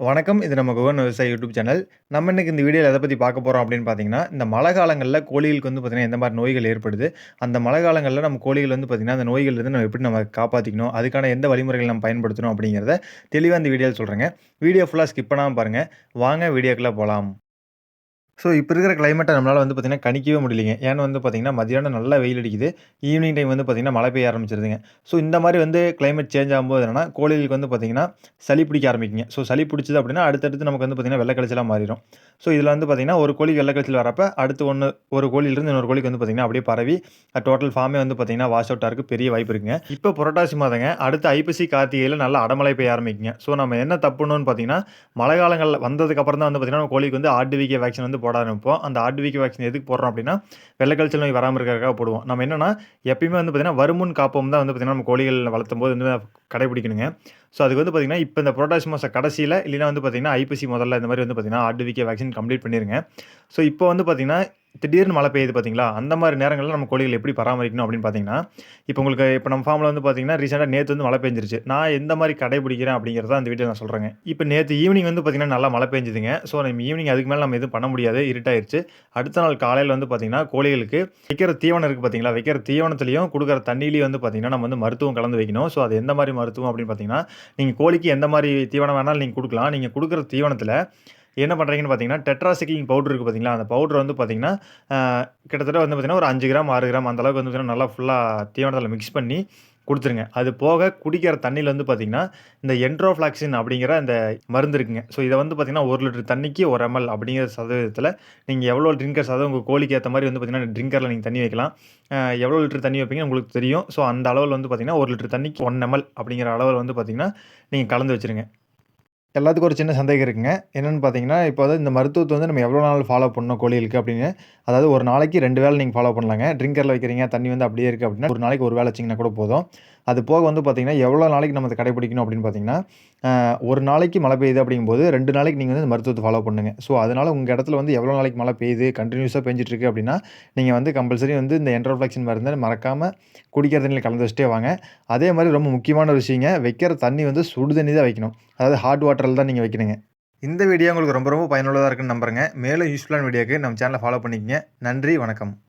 வணக்கம். இது நம்ம குகன் விவசாய யூடியூப் சேனல். நம்ம இன்னைக்கு இந்த வீடியோவில் எதை பற்றி பார்க்க போகிறோம் அப்படின்னு பார்த்தீங்கன்னா, இந்த மழை காலங்களில் கோழிகளுக்கு வந்து பார்த்தீங்கன்னா, எந்த மாதிரி நோய்கள் ஏற்படுது? அந்த மழை காலங்களில் நம்ம கோழிகள் வந்து பார்த்தீங்கன்னா, அந்த நோய்கள்லேருந்து நம்ம எப்படி நம்ம காப்பாற்றிக்கணும் அதுக்கான எந்த வழிமுறைகள் நம்ம பயன்படுத்தணும்? அப்படிங்கிறத தெளிவாக இந்த வீடியோவில் சொல்கிறேங்க வீடியோ ஃபுல்லாக ஸ்கிப் பண்ணாமல் பாருங்கள் வாங்க வீடியோக்குள்ளே போகலாம் ஸோ, இப்போ இருக்கிற கிளைமேட்டை நம்மளால் வந்து பார்த்திங்கன்னா கணிக்கவே முடியலைங்க. ஏன்னு வந்து பார்த்தீங்கன்னா, மதியானம் நல்லா வெயில் அடிக்குது. ஈவினிங் டைம் வந்து பார்த்தீங்கன்னா, மழை பெய்ய ஆரம்பிச்சிருதுங்க ஸோ, இந்த மாதிரி வந்து கிளைமேட் சேஞ்ச் ஆகும்போது என்னன்னா, கோழிகளுக்கு வந்து பார்த்தீங்கன்னா, சளி பிடிக்க ஆரம்பிக்குங்க. ஸோ, சளி பிடிச்சது அப்படின்னா, அடுத்தடுத்து நமக்கு வந்து பார்த்தீங்கன்னா, வெள்ளக்கழிச்சலாக மாறிடும் ஸோ, இதில் வந்து பார்த்தீங்கன்னா, ஒரு கோழிக்கு வெள்ள வரப்போ அடுத்து ஒன்று ஒரு கோழியிலிருந்து இன்னொரு கோழிக்கு வந்து பார்த்தீங்கன்னா, அப்படியே பரவி டோட்டல் ஃபார்மே வந்து பார்த்தீங்கன்னா, வாஷ் அவுட்டாக இருக்குது பெரிய வாய்ப்பு இருக்குங்க. இப்போ புரட்டாசி மாதங்க. அடுத்து ஐப்பசி, கார்த்திகையில் நல்லா அடமலை பெய்ய ஆரம்பிக்குங்க. ஸோ, நம்ம என்ன தப்புன்னு பார்த்திங்கன்னா பார்த்தீங்கன்னா, மழை காலங்களில் வந்ததுக்கப்புறம் தான் வந்து பார்த்தீங்கன்னா, கோழிக்கு வந்து ஆர்டிவிகே வேக்சின் வந்து போட ஆரம்பிப்போம். அந்த ஆர்டிவிகே வேக்சின் எதுக்கு போடுறோம் அப்படின்னா, வெள்ள கழிச்சல் நோய் வராமல் இருக்கிறக்காக போடுவோம். நம்ம என்னன்னா, எப்பயுமே வந்து பார்த்தீங்கன்னா, வருமுன் காப்போம் தான் வந்து பார்த்தீங்கன்னா, நம்ம கோழிகள் வளர்த்தும்போது வந்து கடைபிடிக்கணுங்க. ஸோ, அதுக்கு வந்து பார்த்தீங்கன்னா, இப்போ இந்த புரோட்டாசி மாசம் கடைசியில் இல்லைன்னா வந்து பார்த்தீங்கன்னா, ஐபிசி முதல்ல இந்த மாதிரி வந்து பார்த்தீங்கன்னா, ஆர்டிவிகே வேக்சின் கம்ப்ளீட் பண்ணிருங்க. ஸோ, இப்போ வந்து பார்த்தீங்கன்னா, திடீர்னு மழை பெய்யுது பார்த்தீங்களா? அந்த மாதிரி நேரங்களில் நம்ம கோழிகள் எப்படி பராமரிக்கணும் அப்படின்னு பார்த்தீங்கன்னா, இப்போ உங்களுக்கு இப்போ நம்ம ஃபார்மில் வந்து பார்த்தீங்கன்னா, ரீசெண்டாக நேற்று வந்து மழை பெஞ்சிருச்சு. நான் எந்த மாதிரி கடைபிடிக்கிறேன் அப்படிங்கிறத அந்த வீட்டில் நான் சொல்றேங்க. இப்போ நேற்று ஈவினிங் வந்து பார்த்தீங்கன்னா, நல்லா மழை பெஞ்சுதுங்க ஸோ, நம்ம ஈவினிங் அதுக்கு மேலே நம்ம எதுவும் பண்ண முடியாது. இருட்டாயிருச்சு. அடுத்த நாள் காலையில் வந்து பார்த்தீங்கன்னா, கோழிகளுக்கு வைக்கிற தீவனம் இருக்குது பார்த்தீங்களா? வைக்கிற தீவனத்துலேயும் கொடுக்குற தண்ணீலயும் வந்து பார்த்தீங்கன்னா, நம்ம வந்து மருத்துவம் கலந்து வைக்கணும். ஸோ, அது எந்த மாதிரி மருத்துவம் அப்படின்னு பார்த்தீங்கன்னா, நீங்கள் கோழிக்கு எந்த மாதிரி தீவனம் வேணாலும் நீங்கள் கொடுக்கலாம் நீங்கள் கொடுக்குற தீவனத்தில் என்ன பண்ணுறீங்கன்னு பார்த்தீங்கன்னா, டெட்ராசிக்கிங் பவுடர் இருக்குது பார்த்தீங்களா? அந்த பவுடர் வந்து பார்த்தீங்கன்னா, கிட்டத்தட்ட வந்து பார்த்தீங்கன்னா, ஒரு அஞ்சு கிராம், ஆறு கிராம் அந்த அளவுக்கு வந்து பார்த்தீங்கன்னா, நல்லா ஃபுல்லாக தீவனத்தில் மிக்ஸ் பண்ணி கொடுத்துருங்க அது போக குடிக்கிற தண்ணியில் வந்து பார்த்தீங்கன்னா, இந்த என்ட்ரோஃப்ளாக்சின் அப்படிங்கிற அந்த மருந்து இருக்குங்க. ஸோ, இதை வந்து பார்த்தீங்கன்னா, ஒரு லிட்டர் தண்ணிக்கு ஒரு எம்எல் அப்படிங்கிற சதவீதத்தில் நீங்கள் எவ்வளோ ட்ரிங்கர்ஸ் அதாவது உங்கள் கோழிக்கு ஏற்ற மாதிரி வந்து பார்த்தீங்கன்னா, ட்ரிங்கரில் நீங்கள் தண்ணி வைக்கலாம். எவ்வளோ லிட்டர் தண்ணி வைப்பீங்க உங்களுக்கு தெரியும். ஸோ, அந்த அளவில் வந்து பார்த்திங்கன்னா ஒரு லிட்டர் தண்ணிக்கு ஒன் எம்எல் அப்படிங்கிற அளவில் வந்து பார்த்தீங்கன்னா, நீங்கள் கலந்து வச்சுருங்க. எல்லாத்துக்கும் ஒரு சின்ன சந்தேகம் இருக்குங்க. என்னென்னு பார்த்தீங்கன்னா, இப்போ வந்து இந்த மருத்துவத்தை வந்து நம்ம எவ்வளோ நாள் ஃபாலோ பண்ணணும் கோழிகளுக்கு அப்படின்னு. அதாவது ஒரு நாளைக்கு ரெண்டு வேலை நீங்கள் ஃபாலோ பண்ணலாங்க. ட்ரிங்கரில் வைக்கிறீங்க, தண்ணி வந்து அப்படியே இருக்குது அப்படின்னா, ஒரு நாளைக்கு ஒரு வேலை வச்சிங்கன்னா கூட போதும். அது போக வந்து பார்த்தீங்கன்னா, எவ்வளோ நாளைக்கு நம்ம கடைப்பிடிக்கணும் கடைபிடிக்கணும் அப்படின்னு பார்த்தீங்கன்னா, ஒரு நாளைக்கு மழை பெய்யுது அப்படிங்கும்போது, ரெண்டு நாளைக்கு நீங்கள் வந்து மருத்துவத்தை ஃபாலோ பண்ணுங்க. ஸோ, அதனால் உங்கள் இடத்துல வந்து எவ்வளோ நாளைக்கு மழை பெய்யுது, கண்டினியூஸாக பெஞ்சிட்ருக்கு அப்படின்னா, நீங்கள் வந்து கம்பல்சரி வந்து இந்த என்ட்ரோஃப்ளெக்ஷன் மருந்தை மறக்காமல் குடிக்கிற தண்ணியில் கலந்து வச்சுட்டே வாங்க. அதே மாதிரி ரொம்ப முக்கியமான ஒரு விஷயங்க, வைக்கிற தண்ணி வந்து சுடு தண்ணி தான் வைக்கணும். அதாவது ஹாட் வாட்டரில் தான் நீங்கள் வைக்கணுங்க. இந்த வீடியோ உங்களுக்கு ரொம்ப ரொம்ப பயனுள்ளதாக இருக்குன்னு நம்புறேங்க. மேலும் யூஸ்ஃபுல்லான வீடியோக்கு நம்ம சேனலை ஃபாலோ பண்ணிக்கங்க. நன்றி, வணக்கம்.